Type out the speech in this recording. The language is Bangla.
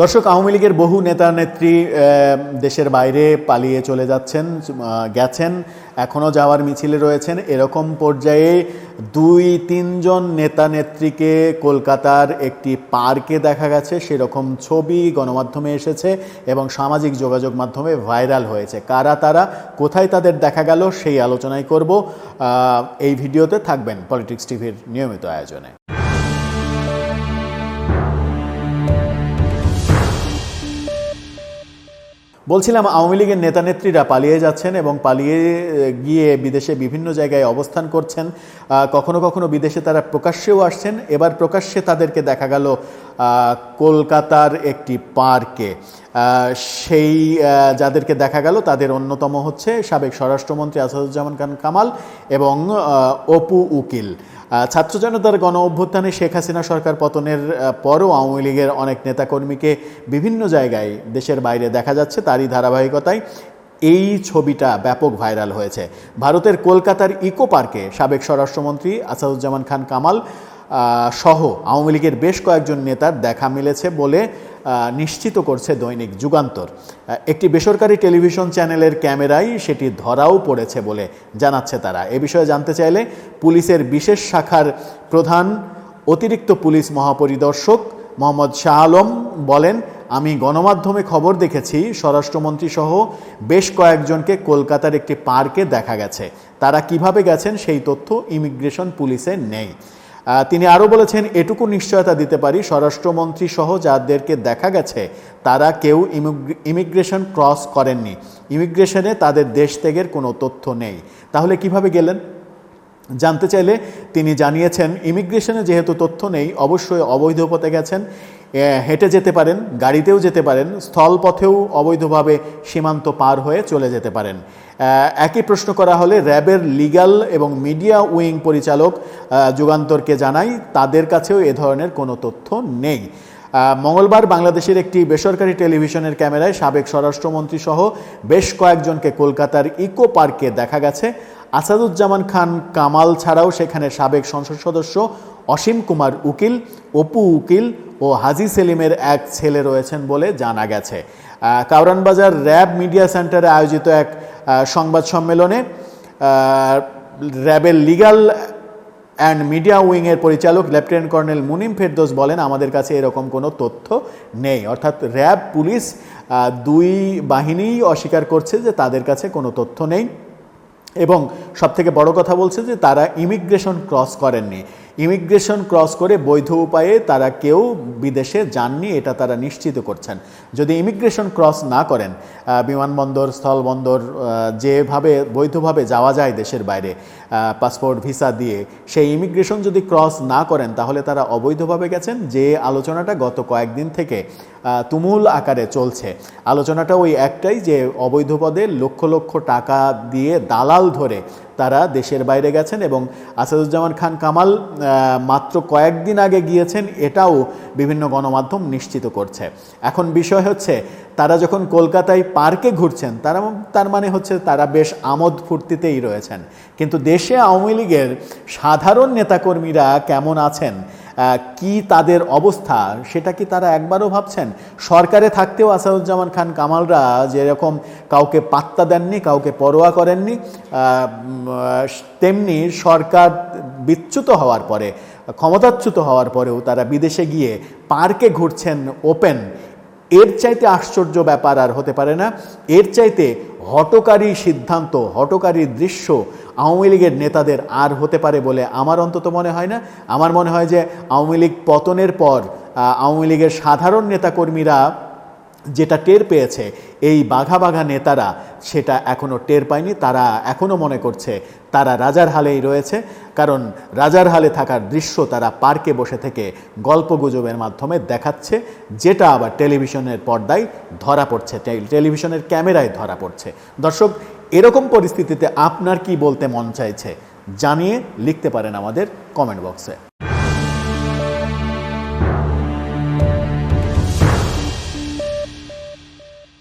দর্শক, আওয়ামী লীগের বহু নেতা, নেত্রী দেশের বাইরে পালিয়ে চলে যাচ্ছেন গেছেন এখনও যাওয়ার মিছিলে রয়েছেন। এরকম পর্যায়ে দুই, তিনজন নেতা, নেত্রীকে কলকাতার একটি পার্কে দেখা গেছে। সেরকম ছবি গণমাধ্যমে এসেছে এবং সামাজিক যোগাযোগ মাধ্যমে ভাইরাল হয়েছে। কারা তারা, কোথায় তাদের দেখা গেল, সেই আলোচনাই করব। এই ভিডিওতে থাকবেন পলিটিক্স টিভির নিয়মিত আয়োজনে। বলছিলাম, আওয়ামী লীগের নেতা নেত্রীরা পালিয়ে যাচ্ছেন এবং পালিয়ে গিয়ে বিদেশে বিভিন্ন জায়গায় অবস্থান করছেন। কখনো কখনো বিদেশে তারা প্রকাশ্যেও আসছেন। এবার প্রকাশ্যে তাদেরকে দেখা গেল কলকাতার একটি পার্কে। সেই যাদেরকে দেখা গেল তাদের অন্যতম হচ্ছে সাবেক স্বরাষ্ট্রমন্ত্রী আসাদুজ্জামান খান কামাল এবং অপু উকিল। ছাত্র জনতার গণ অভ্যুত্থানে শেখ হাসিনা সরকার পতনের পরও আওয়ামী লীগের অনেক নেতাকর্মীকে বিভিন্ন জায়গায় দেশের বাইরে দেখা যাচ্ছে তারই ধারাবাহিকতায়। এই ছবিটা ব্যাপক ভাইরাল হয়েছে। ভারতের কলকাতার ইকো পার্কে সাবেক স্বরাষ্ট্রমন্ত্রী আসাদুজ্জামান খান কামাল সহ আওয়ামী লীগের বেশ কয়েকজন নেতার দেখা মিলেছে বলে নিশ্চিত করছে দৈনিক যুগান্তর। একটি বেসরকারি টেলিভিশন চ্যানেলের ক্যামেরায় সেটি ধরাও পড়েছে বলে জানাচ্ছে তারা। এ বিষয়ে জানতে চাইলে পুলিশের বিশেষ শাখার প্রধান অতিরিক্ত পুলিশ মহাপরিদর্শক মোহাম্মদ শাহ আলম বলেন, আমি গণমাধ্যমে খবর দেখেছি স্বরাষ্ট্রমন্ত্রী সহ বেশ কয়েকজনকে কলকাতার একটি পার্কে দেখা গেছে। তারা কীভাবে গেছেন সেই তথ্য ইমিগ্রেশন পুলিশে নেই। তিনি আরও বলেছেন, এটুকু নিশ্চয়তা দিতে পারি। স্বরাষ্ট্রমন্ত্রী সহ যাদেরকে দেখা গেছে, তারা কেউ ইমিগ্রে- ইমিগ্রেশন ক্রস করেননি। ইমিগ্রেশনে তাদের দেশ ত্যাগের কোনো তথ্য নেই। তাহলে কীভাবে গেলেন? জানতে চাইলে তিনি জানিয়েছেন, ইমিগ্রেশনে যেহেতু তথ্য নেই, অবশ্যই অবৈধ পথে গেছেন। হেঁটে যেতে পারেন, গাড়িতেও যেতে পারেন, স্থলপথেও অবৈধভাবে সীমান্ত পার হয়ে চলে যেতে পারেন। একই প্রশ্ন করা হলে র্যাবের লিগ্যাল এবং মিডিয়া উইং পরিচালক যুগান্তরকে জানাই, তাদের কাছেও এ ধরনের কোনো তথ্য নেই। মঙ্গলবার বাংলাদেশের একটি বেসরকারি টেলিভিশনের ক্যামেরায় সাবেক স্বরাষ্ট্রমন্ত্রী সহ বেশ কয়েকজনকে কলকাতার ইকো পার্কে দেখা গেছে। আসাদুজ্জামান খান কামাল ছাড়াও সেখানে সাবেক সংসদ সদস্য অসীম কুমার উকিল, অপু উকিল ও হাজি সেলিমের এক ছেলে রয়েছেন বলে জানা গেছে। কাউরানবাজার র্যাব মিডিয়া সেন্টারে আয়োজিত এক সংবাদ সম্মেলনে র্যাবের লিগ্যাল অ্যান্ড মিডিয়া উইংয়ের পরিচালক লেফটেন্যান্ট কর্নেল মুনিম ফেরদোস বলেন, আমাদের কাছে এরকম কোনো তথ্য নেই। অর্থাৎ র্যাব, পুলিশ দুই বাহিনীই অস্বীকার করছে যে তাদের কাছে কোনো তথ্য নেই। এবং সবথেকে বড় কথা বলছে যে তারা ইমিগ্রেশন ক্রস করেননি। ইমিগ্রেশন ক্রস করে বৈধ উপায়ে তারা কেউ বিদেশে যাননি, এটা তারা নিশ্চিত করছেন। যদি ইমিগ্রেশন ক্রস না করেন বিমানবন্দর, স্থলবন্দর যেভাবে বৈধভাবে যাওয়া যায় দেশের বাইরে পাসপোর্ট, ভিসা দিয়ে, সেই ইমিগ্রেশন যদি ক্রস না করেন, তাহলে তারা অবৈধভাবে গেছেন, যে আলোচনাটা গত কয়েকদিন থেকে তুমুল আকারে চলছে। আলোচনাটা ওই একটাই যে অবৈধ পদে লক্ষ লক্ষ টাকা দিয়ে দালাল ধরে তারা দেশের বাইরে গেছেন এবং আসাদুজ্জামান খান কামাল মাত্র কয়েকদিন আগে গিয়েছেন, এটাও বিভিন্ন গণমাধ্যম নিশ্চিত করছে। এখন বিষয় হচ্ছে, তারা যখন কলকাতায় পার্কে ঘুরছেন, তারা তার মানে হচ্ছে তারা বেশ আমোদ ফুর্তিতেই রয়েছেন। কিন্তু দেশে আওয়ামী লীগের সাধারণ নেতাকর্মীরা কেমন আছেন? কি তাদের অবস্থা? সেটা কি তারা একবারও ভাবছেন? সরকারে থাকতেও আসাদুজ্জামান খান কামালরা যেরকম কাউকে পাত্তা দেননি, কাউকে পরোয়া করেননি তেমনি সরকার বিচ্যুত হওয়ার পরে, ক্ষমতাচ্যুত হওয়ার পরেও তারা বিদেশে গিয়ে পার্কে ঘুরছেন ওপেন। এর চাইতে আশ্চর্য ব্যাপার আর হতে পারে না। এর চাইতে হটকারী সিদ্ধান্ত, হটকারী দৃশ্য আওয়ামী লীগের নেতাদের আর হতে পারে বলে আমার অন্তত মনে হয় না। আমার মনে হয় যে আওয়ামী লীগ পতনের পর আওয়ামী লীগের সাধারণ নেতাকর্মীরা যেটা টের পেয়েছে এই বাঘা বাঘা নেতারা, সেটা এখনও টের পায়নি, তারা এখনও মনে করছে তারা রাজার হালেই রয়েছে, কারণ রাজার হালে থাকার দৃশ্য তারা পার্কে বসে থেকে গল্পগুজবের মাধ্যমে দেখাচ্ছে, যেটা আবার টেলিভিশনের পর্দায় ধরা পড়ছে টেলিভিশনের ক্যামেরায় ধরা পড়ছে। দর্শক, এরকম পরিস্থিতিতে আপনার কি বলতে মন চাইছে, জানিয়ে লিখতে পারেন আমাদের কমেন্ট বক্সে।